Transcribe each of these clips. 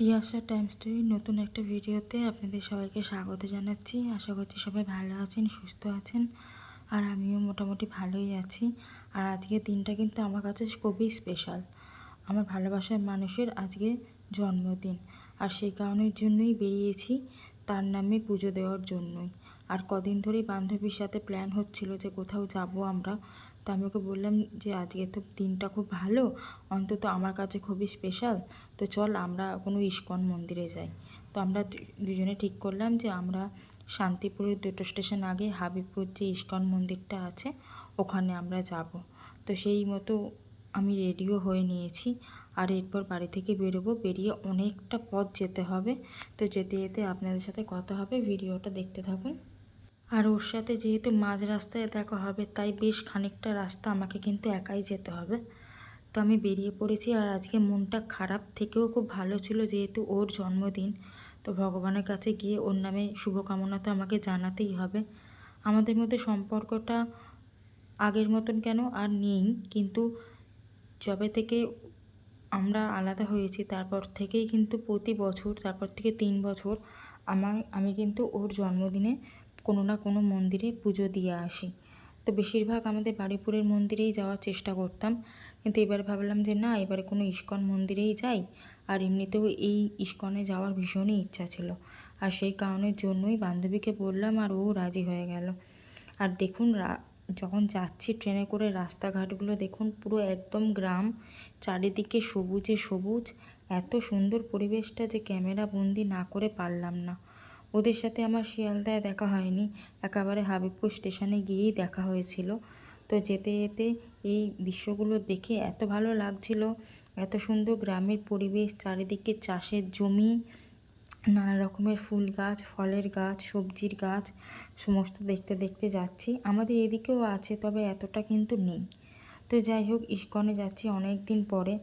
Tiyasha time story নতুন একটা ভিডিওতে আপনাদের সবাইকে স্বাগত জানাচ্ছি। আশা করছি সবাই ভালো আছেন, সুস্থ আছেন, আর আমিও মোটামুটি ভালোই আছি। আর আজকের দিনটা কিন্তু আমার কাছে খুবই স্পেশাল আমার ভালোবাসার মানুষের আজকে জন্মদিন। আর সেই কারণের জন্যই বেরিয়েছি তার নামে পুজো দেওয়ার জন্যই। আর কদিন ধরেই বান্ধবীর সাথে প্ল্যান হচ্ছিল যে কোথাও যাব আমরা। তো আমি ওকে বললাম যে, আজকে তো দিনটা খুব ভালো, অন্তত আমার কাছে খুবই স্পেশাল তো চল আমরা কোনো ইস্কন মন্দিরে যাই। তো আমরা দুজনে ঠিক করলাম যে, আমরা শান্তিপুরের দুটো স্টেশন আগে হাবিবপুর যে ইস্কন মন্দিরটা আছে, ওখানে আমরা যাব। তো সেই মতো আমি রেডিও হয়ে নিয়েছি। আর এরপর বাড়ি থেকে বেরোবো, বেরিয়ে অনেকটা পথ যেতে হবে। তো যেতে যেতে আপনাদের সাথে কথা হবে, ভিডিওটা দেখতে থাকুন। আর ওর সাথে যেহেতু মাঝ রাস্তায় দেখা হবে, তাই বেশ খানিকটা রাস্তা আমাকে কিন্তু একাই যেতে হবে। তো আমি বেরিয়ে পড়েছি আর আজকে মনটা খারাপ, থেকেও খুব ভালো ছিল যেহেতু ওর জন্মদিন। তো ভগবানের কাছে গিয়ে ওর নামে শুভকামনা তো আমাকে জানাতেই হবে। আমাদের মধ্যে সম্পর্কটা আগের মতন কেন আর নেই, কিন্তু যবে থেকে আমরা আলাদা হয়েছি, তারপর থেকেই কিন্তু প্রতি বছর, তারপর থেকে তিন বছর আমার আমি কিন্তু ওর জন্মদিনে কোনো না কোনো মন্দিরে পুজো দিয়ে আসি। তো বেশিরভাগ আমাদের বাড়িপুরের মন্দিরেই যাওয়ার চেষ্টা করতাম। কিন্তু এবার ভাবলাম যে না, এবারে কোনো ইস্কন মন্দিরেই যাই। আর এমনিতেও এই ইস্কনে যাওয়ার ভীষণই ইচ্ছা ছিল। আর সেই কারণের জন্যই বান্ধবীকে বললাম, আর ও রাজি হয়ে গেল। আর দেখুন যখন যাচ্ছি ট্রেনে করে রাস্তাঘাটগুলো দেখুন, পুরো একদম গ্রাম, চারিদিকে সবুজে সবুজ। এত সুন্দর পরিবেশটা যে ক্যামেরা বন্দি না করে পারলাম না। ওদের সাথে আমার শিয়ালদায় দেখা হয়নি। একেবারে হাবিবপুর স্টেশনে গিয়েই দেখা হয়েছিল। তো যেতে যেতে এই দৃশ্যগুলো দেখে এত ভালো লাগছিল। এত সুন্দর গ্রামের পরিবেশ, চারিদিকে চাষের জমি, নানা রকমের ফুল গাছ, ফলের গাছ, সবজির গাছ, সমস্ত দেখতে দেখতে যাচ্ছি। আমাদের এদিকেও আছে, তবে এতটা কিন্তু নেই। তো যাই হোক, ইস্কনে যাচ্ছি অনেক দিন পরে।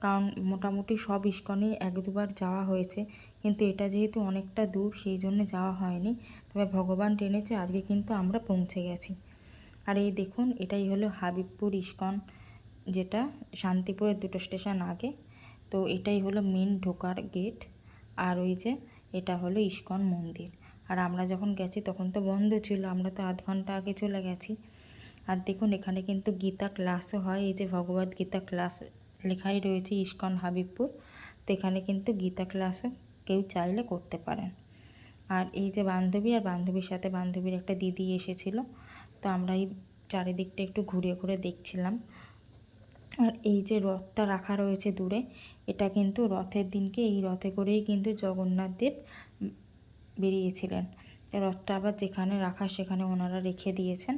কারণ মোটামুটি সব ইস্কনে এক দুবার যাওয়া হয়েছে। কিন্তু এটা যেহেতু অনেকটা দূর, সেই জন্য যাওয়া হয়নি। তবে ভগবান টেনেছে, আজকে কিন্তু আমরা পৌঁছে গেছি। আর এই দেখুন, এটাই হলো হাবিবপুর ইস্কন, যেটা শান্তিপুরের দুটো স্টেশন আগে। তো এটাই হলো মেন ঢোকার গেট আর ওই যে এটা হলো ইস্কন মন্দির। আর আমরা যখন গেছি, তখন তো বন্ধ ছিল, আমরা তো আধ ঘণ্টা আগে চলে গেছি। আর দেখুন, এখানে কিন্তু গীতা ক্লাসও হয়, এই যে ভগবত গীতা ক্লাস লেখাই রয়েছে ইস্কন হাবিবপুর। তো এখানে কিন্তু গীতা ক্লাসও কেউ চাইলে করতে পারেন। আর এই যে বান্ধবী আর বান্ধবীর সাথে বান্ধবীর একটা দিদি এসেছিল, তো আমরা এই চারিদিকটা একটু ঘুরে ঘুরে দেখছিলাম। আর এই যে রথটা রাখা রয়েছে দূরে, এটা কিন্তু রথের দিনকে, এই রথে করেই কিন্তু জগন্নাথ দেব বেরিয়েছিলেন। রথটা আবার যেখানে রাখা সেখানে ওনারা রেখে দিয়েছেন।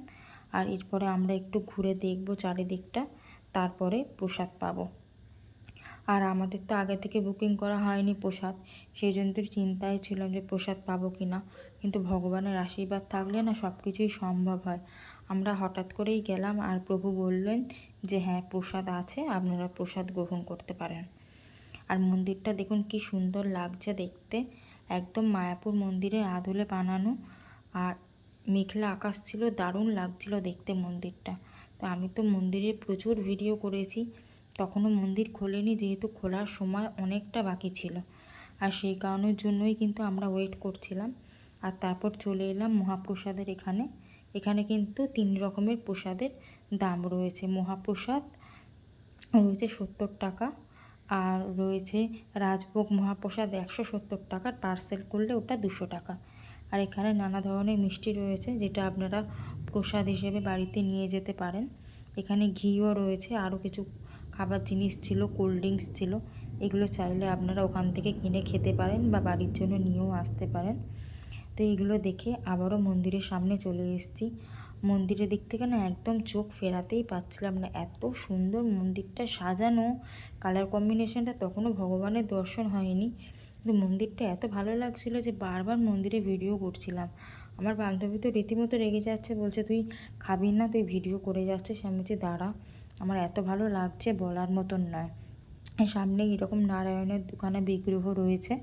আর এরপরে আমরা একটু ঘুরে দেখব চারিদিকটা, তারপরে প্রসাদ পাবো। আর আমাদের তো আগে থেকে বুকিং করা হয়নি প্রসাদ। সেই জন্য তো চিন্তায় ছিলাম যে প্রসাদ পাবো কি না। কিন্তু ভগবানের আশীর্বাদ থাকলে না সব কিছুই সম্ভব হয়। আমরা হঠাৎ করেই গেলাম আর প্রভু বললেন যে হ্যাঁ প্রসাদ আছে, আপনারা প্রসাদ গ্রহণ করতে পারেন। আর মন্দিরটা দেখুন কি সুন্দর লাগছে দেখতে। একদম মায়াপুর মন্দিরে আদলে বানানো আর মেঘলা আকাশ ছিল, দারুণ লাগছিল দেখতে মন্দিরটা। তো আমি তো মন্দিরে প্রচুর ভিডিও করেছি। তখনও মন্দির খোলেনি যেহেতু খোলার সময় অনেকটা বাকি ছিল। আর সেই কারণের জন্যই কিন্তু আমরা ওয়েট করছিলাম। আর তারপর চলে এলাম মহাপ্রসাদের এখানে। এখানে কিন্তু তিন রকমের প্রসাদের দাম রয়েছে। মহাপ্রসাদ রয়েছে সত্তর টাকা আর রয়েছে রাজভোগ মহাপ্রসাদ একশো সত্তর টাকার পার্সেল করলে ওটা দুশো টাকা। আর এখানে নানা ধরনের মিষ্টি রয়েছে যেটা আপনারা প্রসাদ হিসেবে বাড়িতে নিয়ে যেতে পারেন। এখানে ঘিও রয়েছে, আরও কিছু খাবার জিনিস ছিল কোল্ড ড্রিঙ্কস ছিল, এগুলো চাইলে আপনারা ওখান থেকে কিনে খেতে পারেন বা বাড়ির জন্য নিয়েও আসতে পারেন। তো এগুলো দেখে আবারও মন্দিরের সামনে চলে এসেছি। মন্দিরের দিক থেকে না একদম চোখ ফেরাতেই পাচ্ছিলাম না, এত সুন্দর মন্দিরটা সাজানো। কালার কম্বিনেশনটা তখনও ভগবানের দর্শন হয়নি। কিন্তু মন্দিরটা এত ভালো লাগছিল যে বারবার মন্দিরে ভিডিও করছিলাম। আমার বান্ধবী তো রীতিমতো রেগে যাচ্ছে, বলছে, তুই খাবি না, তুই ভিডিও করে যাচ্ছিস। আমি যে দাঁড়া। আমার এত ভালো লাগছে বলার মতন নয়। সামনে এরকম নারায়ণের দোকানে বিগ্রহ রয়েছে।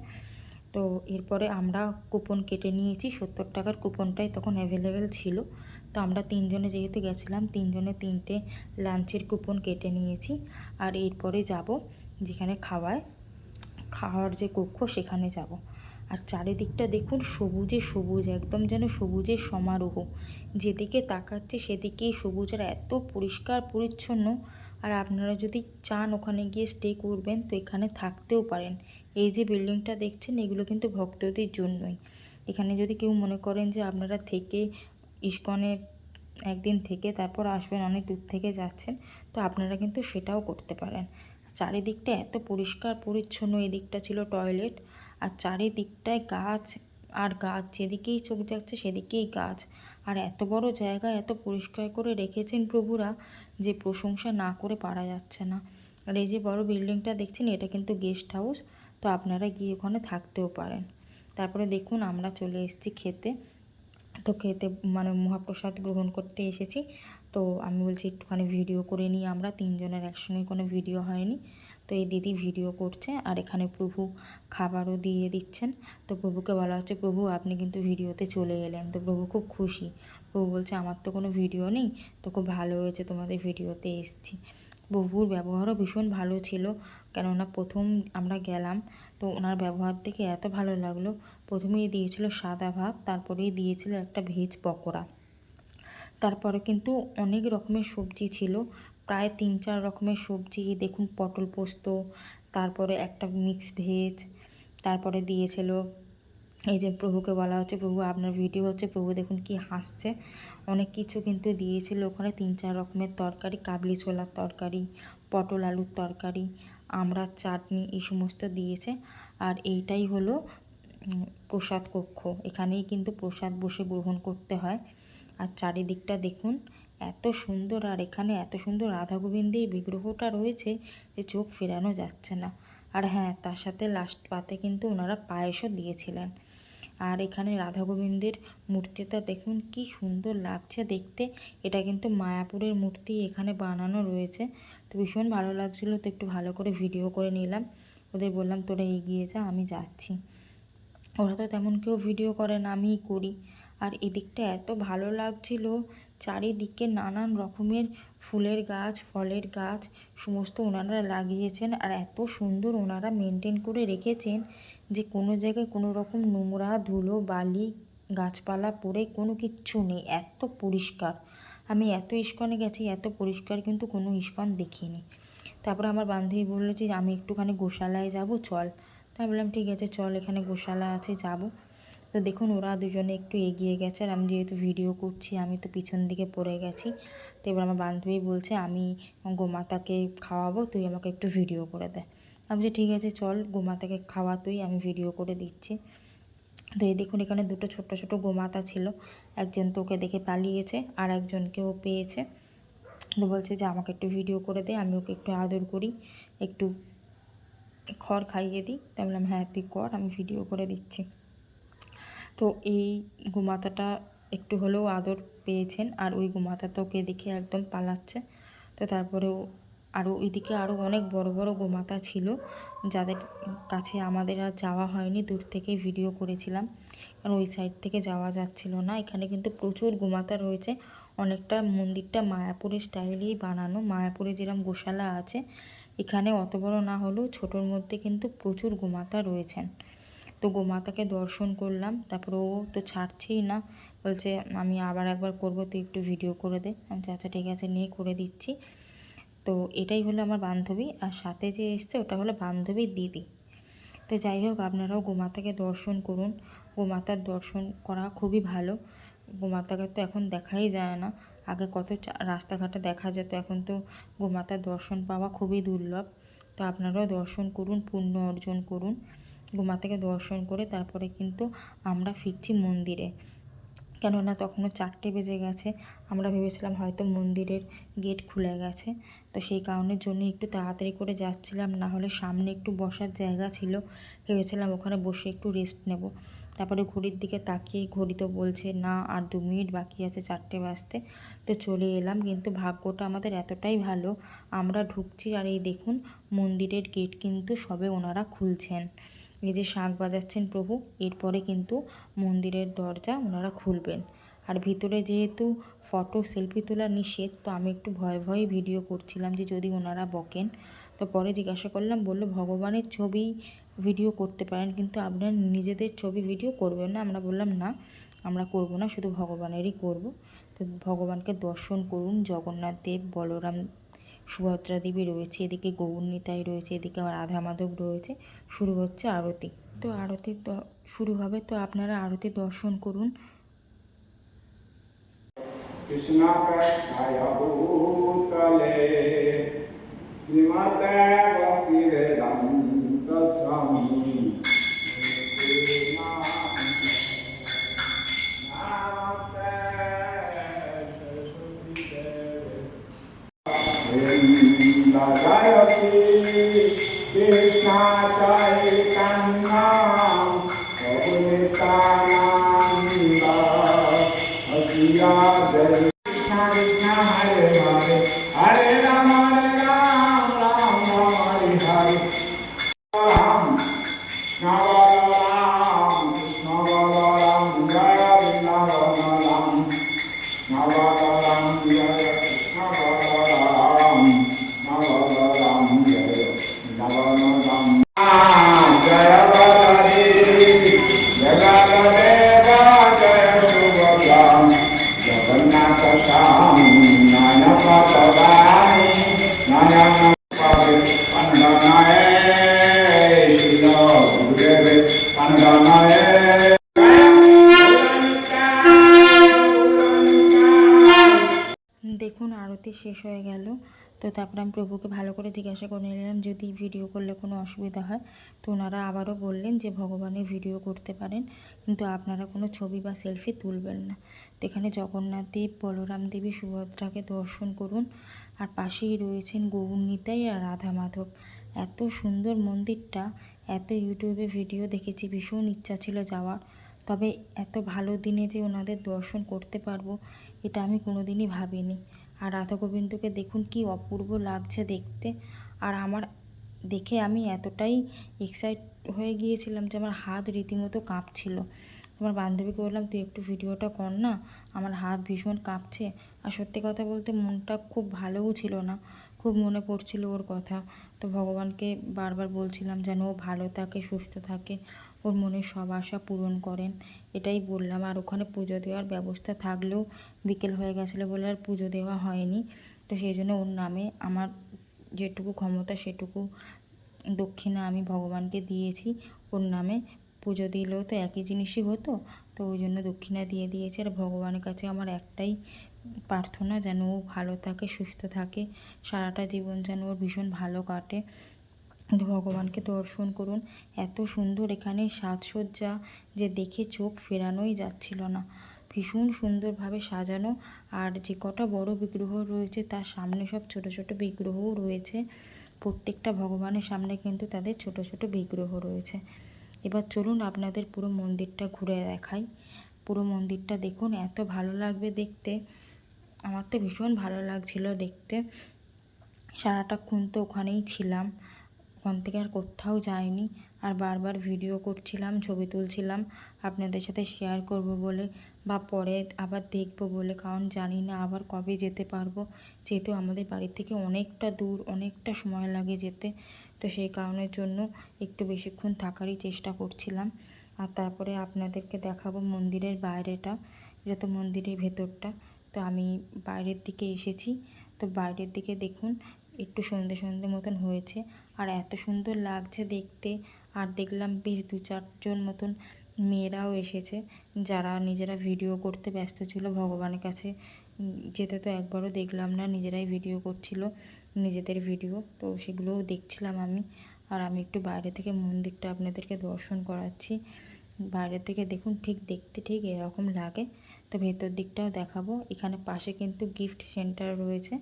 তো এরপরে আমরা কুপন কেটে নিয়েছি, সত্তর টাকার কুপনটাই তখন অ্যাভেলেবেল ছিল। তো আমরা তিনজনে যেহেতু গেছিলাম, তিনজনে তিনটে লাঞ্চের কুপন কেটে নিয়েছি। আর এরপরে যাব যেখানে খাওয়ায়, খাওয়ার যে কক্ষ সেখানে যাব। আর চারিদিকটা দেখুন সবুজে সবুজ, একদম যেন সবুজের সমারোহ। যেদিকে তাকাচ্ছে সেদিকেই সবুজ আর এত পরিষ্কার, পরিচ্ছন্ন। আর আপনারা যদি চান ওখানে গিয়ে স্টে করবেন, তো এখানে থাকতেও পারেন। এই যে বিল্ডিংটা দেখছেন, এগুলো কিন্তু ভক্তদের জন্যই। এখানে যদি কেউ মনে করেন যে আপনারা থেকে ইস্কনে একদিন থেকে তারপর আসবেন, অনেক দূর থেকে যাচ্ছেন, তো আপনারা কিন্তু সেটাও করতে পারেন। চারিদিকটা এত পরিষ্কার, পরিচ্ছন্ন, এদিকটা ছিল টয়লেট আর চারিদিকটায় গাছ, আর গাছ, যেদিকেই চোখ যাচ্ছে সেদিকেই গাছ। আর এত বড় জায়গা, এত পরিষ্কার করে রেখেছেন প্রভুরা যে প্রশংসা না করে পারা যাচ্ছে না। আর এই যে বড় বিল্ডিংটা দেখছেন, এটা কিন্তু গেস্ট হাউস, তো আপনারা গিয়ে ওখানে থাকতেও পারেন। তারপরে দেখুন, আমরা চলে এসেছি খেতে। তো খেতে মানে মহাপ্রসাদ গ্রহণ করতে এসেছি। তো আমি বলছি একটুখানি ভিডিও করে নিই আমরা, তিনজনের একসঙ্গে কোনো ভিডিও হয়নি। তো এই দিদি ভিডিও করছে আর এখানে প্রভু খাবারও দিয়ে দিচ্ছেন। তো প্রভুকে বলা হচ্ছে, প্রভু, আপনি কিন্তু ভিডিওতে চলে এলেন। তো প্রভু খুব খুশি। প্রভু বলছে, আমার তো কোনো ভিডিও নেই, তো খুব ভালো হয়েছে তোমাদের ভিডিওতে এসছি। প্রভুর ব্যবহারও ভীষণ ভালো ছিল, কেননা প্রথম আমরা গেলাম, তো ওনার ব্যবহার দেখে এত ভালো লাগল। প্রথমেই দিয়েছিল সাদা ভাত, তারপরেই দিয়েছিল একটা ভেজ পকোড়া। তারপরে কিন্তু অনেক রকমের সবজি ছিল। প্রায় তিন চার রকমের সবজি, দেখুন পটল পোস্ত, তারপরে একটা মিক্স ভেজ তারপরে দিয়েছিল এই যে প্রভুকে বলা হচ্ছে, প্রভু আপনার ভিডিও হচ্ছে, প্রভু দেখুন কি হাসছে। অনেক কিছু কিন্তু দিয়েছিল ওখানে, তিন চার রকমের তরকারি, কাবলি ছোলার তরকারি, পটল আলুর তরকারি আমড়ার চাটনি, এই সমস্ত দিয়েছে। আর এইটাই হলো প্রসাদ কক্ষ। এখানেই কিন্তু প্রসাদ বসে গ্রহণ করতে হয়। আর চারিদিকটা দেখুন, এত সুন্দর। আর এখানে এত সুন্দর রাধা গোবিন্দের বিগ্রহটা রয়েছে যে চোখ ফেরানো যাচ্ছে না। আর হ্যাঁ তার সাথে লাস্ট পাতে কিন্তু ওনারা পায়েসও দিয়েছিলেন। আর এখানে রাধা গোবিন্দের মূর্তিটা দেখুন, কি সুন্দর লাগছে দেখতে। এটা কিন্তু মায়াপুরের মূর্তি এখানে বানানো রয়েছে। তো ভীষণ ভালো লাগছিল, তো একটু ভালো করে ভিডিও করে নিলাম। ওদের বললাম, তোরা এগিয়ে যা, আমি যাচ্ছি। ওরা তো তেমন কেউ ভিডিও করে না, আমিই করি। আর এদিকটা এত ভালো লাগছিল, চারিদিকে নানান রকমের ফুলের গাছ, ফলের গাছ, সমস্ত ওনারা লাগিয়েছেন আর এত সুন্দর ওনারা মেনটেন করে রেখেছেন যে কোনো জায়গায় কোনো রকম নোংরা, ধুলো, বালি, গাছপালা পড়ে কোনো কিচ্ছু নেই, এত পরিষ্কার। আমি এত ইস্কনে গেছি, এত পরিষ্কার কিন্তু কোনো ইস্কন দেখিনি। তারপর আমার বান্ধবী বলল যে, আমি একটুখানি গোশালায় যাব, চল। তা বললাম, ঠিক আছে, চল, এখানে গোশালা আছে, যাব। তো দেখুন, ওরা দুজনে একটু এগিয়ে গেছে আর আমি যেহেতু ভিডিও করছি, আমি তো পিছন দিকে পড়ে গেছি। তো এবার আমার বান্ধবী বলছে, আমি গোমাতাকে খাওয়াবো, তুই আমাকে একটু ভিডিও করে দে। আমি যে ঠিক আছে, চল, গোমাতাকে খাওয়া তুই, আমি ভিডিও করে দিচ্ছি। তো এই দেখুন, এখানে দুটো ছোট ছোট গোমাতা ছিল। একজন তোকে দেখে পালিয়েছে, আর একজনকেও পেয়েছে। তো বলছে যে, আমাকে একটু ভিডিও করে দে, আমি ওকে একটু আদর করি, একটু খড় খাইয়ে দিই। তাই বললাম হ্যাঁ তুই কর, আমি ভিডিও করে দিচ্ছি। তো এই গোমাতাটা একটু হলেও আদর পেয়েছেন আর ওই গোমাতা ওকে দেখে একদম পালাচ্ছে। তো তারপরেও আরও ওইদিকে আরও অনেক বড় বড় গোমাতা ছিল যাদের কাছে আমাদের আর যাওয়া হয়নি, দূর থেকে ভিডিও করেছিলাম। কারণ ওই সাইড থেকে যাওয়া যাচ্ছিল না, এখানে কিন্তু প্রচুর গোমাতা রয়েছে। অনেকটা মন্দিরটা মায়াপুরের স্টাইলেই বানানো, মায়াপুরে যেরকম গোশালা আছে, এখানে অত বড় না হলেও ছোটোর মধ্যে কিন্তু প্রচুর গোমাতা রয়েছেন। তো গোমাতাকে দর্শন করলাম, তারপর ও তো ছাড়ছেই না। বলছে, আমি আবার একবার করব, তুই একটু ভিডিও করে দে। আচ্ছা আচ্ছা ঠিক আছে নিয়ে করে দিচ্ছি। তো এটাই হলো আমার বান্ধবী, আর সাথে যে এসছে, ওটা হলো বান্ধবীর দিদি। তো যাই হোক, আপনারাও গোমাতাকে দর্শন করুন। গোমাতার দর্শন করা খুবই ভালো। গোমাতাকে তো এখন দেখাই যায় না। আগে কত রাস্তাঘাটে দেখা যেত, এখন তো গোমাতার দর্শন পাওয়া খুবই দুর্লভ। তো আপনারাও দর্শন করুন, পুণ্য অর্জন করুন। গোমাতাকে দর্শন করে তারপরে কিন্তু আমরা ফিরছি মন্দিরে। কেননা তখনও চারটে বেজে গেছে, আমরা ভেবেছিলাম হয়তো মন্দিরের গেট খুলে গেছে। তো সেই কারণের জন্য একটু তাড়াতাড়ি করে যাচ্ছিলাম, না হলে সামনে একটু বসার জায়গা ছিল, ভেবেছিলাম ওখানে বসে একটু রেস্ট নেব। তারপরে ঘড়ির দিকে তাকিয়ে ঘড়ি তো বলছে, না, আর দু মিনিট বাকি আছে চারটে বাজতে। তো চলে এলাম, কিন্তু ভাগ্যটা আমাদের এতটাই ভালো, আমরা ঢুকছি আর এই দেখুন মন্দিরের গেট কিন্তু সবে ওনারা খুলছেন। এই যে শাঁখ বাজাচ্ছেন প্রভু, এরপরে কিন্তু মন্দিরের দরজা ওনারা খুলবেন। আর ভিতরে যেহেতু ফটো, সেলফি তোলা নিষেধ, তো আমি একটু ভয়ে ভয়ে ভিডিও করছিলাম যে যদি ওনারা বকেন। তো পরে জিজ্ঞাসা করলাম, বলল, ভগবানের ছবি ভিডিও করতে পারেন, কিন্তু আপনার নিজেদের ছবি ভিডিও করবেন না? আমরা বললাম, না, আমরা করব না, শুধু ভগবানেরই করব। তো ভগবানকে দর্শন করুন, জগন্নাথ দেব, বলরাম সুভদ্রা দেবী রয়েছে, এদিকে গৌরনীতাই রয়েছে, এদিকে আবার রাধা মাধব রয়েছে। শুরু হচ্ছে আরতি। তো আরতি শুরু হবে, তো আপনারা আরতি দর্শন করুন। Indagayati তারপরে আমি প্রভুকে ভালো করে জিজ্ঞাসা করে নিলাম, যদি ভিডিও করলে কোনো অসুবিধা হয়? তো ওনারা আবারও বললেন যে ভগবানের ভিডিও করতে পারেন, কিন্তু আপনারা কোনো ছবি বা সেলফি তুলবেন না। তো এখানে জগন্নাথ দেব, বলরাম দেবী, সুভদ্রাকে দর্শন করুন। আর পাশেই রয়েছেন গৌরনীতাই আর রাধা মাধব। এত সুন্দর মন্দিরটা, এত ইউটিউবে ভিডিও দেখেছি, ভীষণ ইচ্ছা ছিল যাওয়ার। তবে এত ভালো দিনে যে ওনাদের দর্শন করতে পারব, এটা আমি কোনোদিনই ভাবিনি। আর রাধা গোবিন্দকে দেখুন কি অপূর্ব লাগছে দেখতে। আর আমার, দেখে আমি এতটাই এক্সাইট হয়ে গিয়েছিলাম যে আমার হাত রীতিমতো কাঁপছিল। আমার বান্ধবীকে বললাম, তুই একটু ভিডিওটা কর না, আমার হাত ভীষণ কাঁপছে। আর সত্যি কথা বলতে মনটা খুব ভালোও ছিল না, খুব মনে পড়ছিল ওর কথা। তো ভগবানকে বারবার বলছিলাম যেন ও ভালো থাকে, সুস্থ থাকে। ওর মনের সব আশা পূরণ করেন। এটাই বললাম। আর ওখানে পুজো দেওয়ার ব্যবস্থা থাকলেও বিকেল হয়ে গেছিল বলে আর পুজো দেওয়া হয়নি। তো সেই জন্য ওর নামে আমার যেটুকু ক্ষমতা সেটুকু দক্ষিণা আমি ভগবানকে দিয়েছি। ওর নামে পুজো দিলেও তো একই জিনিসই হতো। তো ওই জন্য দক্ষিণা দিয়ে দিয়েছে। আর ভগবানের কাছে আমার একটাই প্রার্থনা, যেন ও ভালো থাকে, সুস্থ থাকে। সারাটা জীবন যেন ওর ভীষণ ভালো কাটে। ভগবানকে দর্শন করুন। এত সুন্দর এখানে সাজসজ্জা যে দেখে চোখ ফেরানোই যাচ্ছিল না। ভীষণ সুন্দরভাবে সাজানো আর যে কটা বড় বিগ্রহ রয়েছে তার সামনে সব ছোট ছোট বিগ্রহও রয়েছে। প্রত্যেকটা ভগবানের সামনে কিন্তু তাদের ছোট ছোট বিগ্রহ রয়েছে। এবার চলুন আপনাদের পুরো মন্দিরটা ঘুরে দেখাই। পুরো মন্দিরটা দেখুন, এত ভালো লাগবে দেখতে। আমার তো ভীষণ ভালো লাগছিল দেখতে। সারাটাক্ষণ তো ওখানেই ছিলাম। ওখান থেকে আর কোথাও যাইনি। আর বারবার ভিডিও করছিলাম, ছবি তুলছিলাম, আপনাদের সাথে শেয়ার করব বলে বা পরে আবার দেখব বলে। কারণ জানি না আবার কবে যেতে পারব। যেহেতু আমাদের বাড়ি থেকে অনেকটা দূর, অনেকটা সময় লাগে যেতে। তো সেই কারণের জন্য একটু বেশিক্ষণ থাকারই চেষ্টা করছিলাম। আর তারপরে আপনাদেরকে দেখাবো মন্দিরের বাইরেটা। এটা তো মন্দিরের ভেতরটা। তো আমি বাইরের দিকে এসেছি। তো বাইরের দিকে দেখুন একটু সন্ধে সন্ধে মতন হয়েছে। আর এত সুন্দর লাগছে দেখতে। আর দেখলাম বেশ দু চারজন মতন মেয়েরাও এসেছে, যারা নিজেরা ভিডিও করতে ব্যস্ত ছিল ভগবানের কাছে। যেতে তো একবারও দেখলাম না, নিজেরাই ভিডিও করছিল, নিজেদের ভিডিও তো সেগুলোও দেখছিলাম আমি। আর আমি একটু বাইরে থেকে মন্দিরটা আপনাদেরকে দর্শন করাচ্ছি। বাইরে থেকে দেখুন, ঠিক দেখতে ঠিক এরকম লাগে। তো ভেতর দিকটাও দেখাবো। এখানে পাশে কিন্তু গিফট সেন্টার রয়েছে।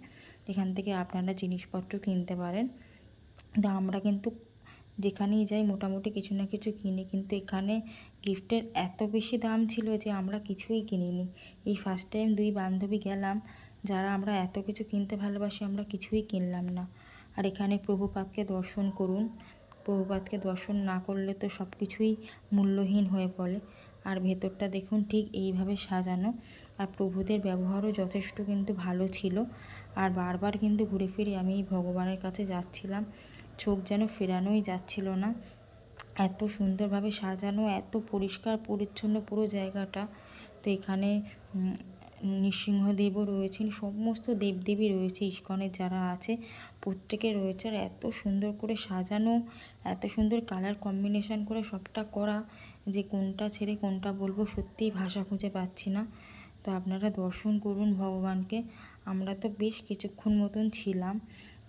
এখান থেকে আপনারা জিনিসপত্র কিনতে পারেন। তো আমরা কিন্তু যেখানেই যাই মোটামুটি কিছু না কিছু কিনি। কিন্তু এখানে গিফটের এত বেশি দাম ছিল যে আমরা কিছুই কিনিনি। এই ফার্স্ট টাইম দুই বান্ধবী গেলাম, যারা আমরা এত কিছু কিনতে ভালোবাসি আমরা কিছুই কিনলাম না। আর এখানে প্রভুপাতকে দর্শন করুন। প্রভুপাতকে দর্শন না করলে তো সব কিছুই মূল্যহীন হয়ে পড়ে। আর ভেতরটা দেখুন ঠিক এইভাবে সাজানো। আর প্রভুদের ব্যবহারও যথেষ্ট কিন্তু ভালো ছিল। আর বারবার কিন্তু ঘুরে ফিরে আমি এই ভগবানের কাছে যাচ্ছিলাম। চোখ যেন ফেরানোই যাচ্ছিল না। এত সুন্দরভাবে সাজানো, এত পরিষ্কার, পরিচ্ছন্ন পুরো জায়গাটা। তো এখানে নৃসিংহদেবও রয়েছেন, সমস্ত দেবদেবী রয়েছে ইস্কনের যারা আছে, প্রত্যেকে রয়েছে। আর এত সুন্দর করে সাজানো, এত সুন্দর কালার কম্বিনেশন করে সবটা করা, যে কোনটা ছেড়ে কোনটা বলব সত্যিই ভাষা খুঁজে পাচ্ছি না। তো আপনারা দর্শন করুন ভগবানকে। আমরা তো বেশ কিছুক্ষণ মতন ছিলাম।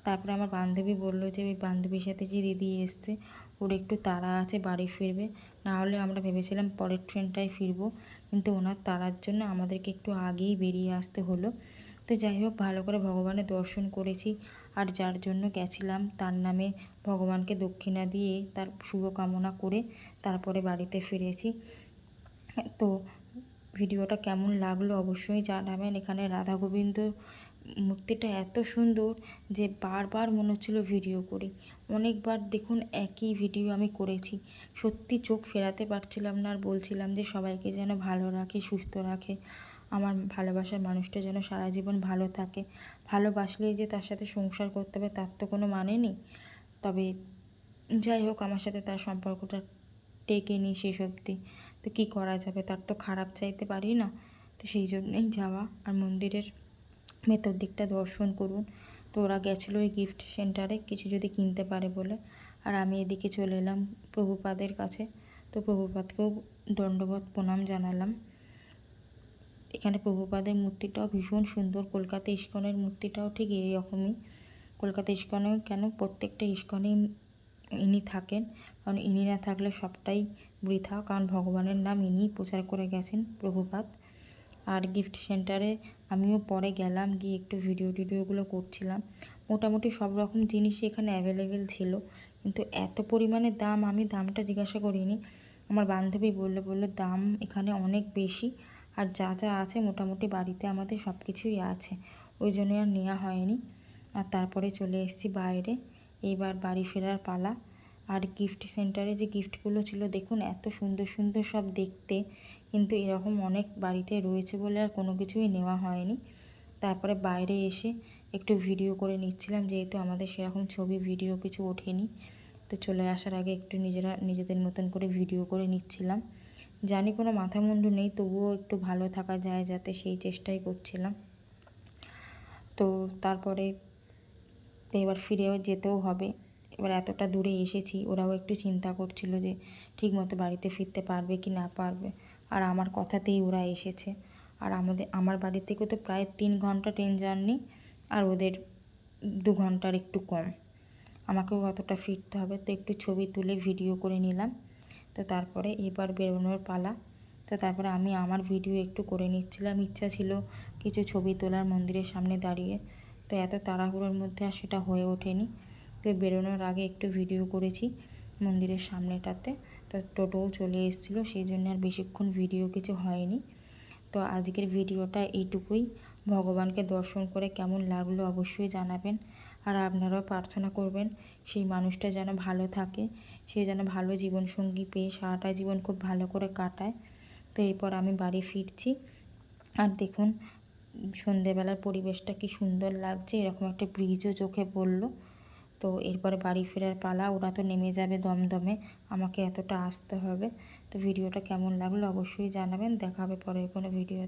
তারপরে আমার বান্ধবী বলল যে, ওই বান্ধবীর সাথে যে দিদি এসছে, ওর একটু তাড়া আছে, বাড়ি ফিরবে। না হলে আমরা ভেবেছিলাম পরের ট্রেনটায় ফিরবো, কিন্তু ওনার তাড়ার জন্য আমাদেরকে একটু আগেই বেরিয়ে আসতে হলো। তো যাই হোক, ভালো করে ভগবানের দর্শন করেছি। আর যার জন্য গেছিলাম, তার নামে ভগবানকে দক্ষিণা দিয়ে তার শুভকামনা করে তারপরে বাড়িতে ফিরেছি। তো ভিডিওটা কেমন লাগল অবশ্যই জানাবেন। এখানে রাধা গোবিন্দ মূর্তিটা এত সুন্দর যে বারবার মনে হচ্ছিল ভিডিও করি। অনেকবার দেখুন একই ভিডিও আমি করেছি। সত্যি চোখ ফেরাতে পারছিলাম না আর বলছিলাম যে সবাইকে যেন ভালো রাখে, সুস্থ রাখে। আমার ভালোবাসার মানুষটা যেন সারা জীবন ভালো থাকে। ভালোবাসলেই যে তার সাথে সংসার করতে হবে তার তো কোনো মানে নেই। তবে যাই হোক, আমার সাথে তার সম্পর্কটা টেকেনি শেষ অবধি। তো কী করা যাবে? তার তো খারাপ চাইতে পারি না। তো সেই জন্যই যাওয়া আর মন্দিরের ভেতর দিকটা দর্শন করুন। তো ওরা গেছিল ওই গিফট সেন্টারে কিছু যদি কিনতে পারে বলে। আর আমি এদিকে চলে এলাম প্রভুপাদের কাছে। তো প্রভুপাদকেও দণ্ডবোধ প্রণাম জানালাম। এখানে প্রভুপাদের মূর্তিটাও ভীষণ সুন্দর। কলকাতা ইস্কনের মূর্তিটাও ঠিক এইরকমই। কলকাতা ইস্কনে কেন প্রত্যেকটা ইস্কনেই ইনি থাকেন। কারণ ইনি না থাকলে সবটাই বৃথা। কারণ ভগবানের নাম ইনিই প্রচার করে গেছেন প্রভুপাত আর গিফট সেন্টারে আমিও পরে গেলাম, গিয়ে একটু ভিডিও টিডিওগুলো করছিলাম। মোটামুটি সব রকম জিনিসই এখানে অ্যাভেলেবেল ছিল। কিন্তু এত পরিমাণে দাম, আমি দামটা জিজ্ঞাসা করিনি। আমার বান্ধবী বলল বলল দাম এখানে অনেক বেশি। আর যা যা আছে মোটামুটি বাড়িতে আমাদের সব কিছুই আছে। ওই জন্য আর নেওয়া হয়নি। আর তারপরে চলে এসেছি বাইরে। এইবার বাড়ি ফেরার পালা। আর গিফট সেন্টারে যে গিফটগুলো ছিল, দেখুন এত সুন্দর সুন্দর সব দেখতে, কিন্তু এরকম অনেক বাড়িতে রয়েছে বলে আর কোনো কিছুই নেওয়া হয়নি। তারপরে বাইরে এসে একটু ভিডিও করে নিচ্ছিলাম, যেহেতু আমাদের সেরকম ছবি ভিডিও কিছু ওঠেনি। তো চলে আসার আগে একটু নিজেরা, নিজেদের মতন করে ভিডিও করে নিচ্ছিলাম। জানি কোনো মাথা মুন্ডু নেই, তবুও একটু ভালো থাকা যায় যাতে সেই চেষ্টাই করছিলাম। তো তারপরে এবার ফিরেও যেতেও হবে। এবার এতটা দূরে এসেছি, ওরাও একটু চিন্তা করছিল যে ঠিক মতো বাড়িতে ফিরতে পারবে কি না পারবে। আর আমার কথাতেই ওরা এসেছে। আর আমাদের, আমার বাড়ি থেকে তো প্রায় তিন ঘণ্টা ট্রেন জার্নি, আর ওদের দু ঘণ্টার একটু কম। আমাকেও অতটা ফিরতে হবে। তো একটু ছবি তুলে ভিডিও করে নিলাম। তো তারপরে এবার বেরোনোর পালা। তো তারপরে আমি আমার ভিডিও একটু করে নিচ্ছিলাম। ইচ্ছা ছিল কিছু ছবি তোলার মন্দিরের সামনে দাঁড়িয়ে। তো এত তাড়াহুড়োর মধ্যে আর সেটা হয়ে ওঠেনি। বেরোনোর আগে একটু ভিডিও করেছি মন্দিরের সামনেটাতে। তো টোটোও চলে এসেছিল, সেই জন্য আর বেশিক্ষণ ভিডিও কিছু হয়নি। তো আজকের ভিডিওটা এইটুকুই। ভগবানকে দর্শন করে কেমন লাগল অবশ্যই জানাবেন। আর আপনারাও প্রার্থনা করবেন, সেই মানুষটা যেন ভালো থাকে, সে যেন ভালো জীবনসঙ্গী পেয়ে সারাটা জীবন খুব ভালো করে কাটায়। তো এরপর আমি বাড়ি ফিরছি। আর দেখুন, সন্ধেবেলার পরিবেশটা কি সুন্দর লাগছে, এরকম একটা ব্রিজও চোখে পড়ল। তো এরপরে বাড়ি ফেরার পালা, ওরা তো নেমে যাবে দমদমে, আমাকে এতটা আসতে হবে। তো ভিডিওটা কেমন লাগল অবশ্যই জানাবেন, দেখা হবে পরের কোনো ভিডিও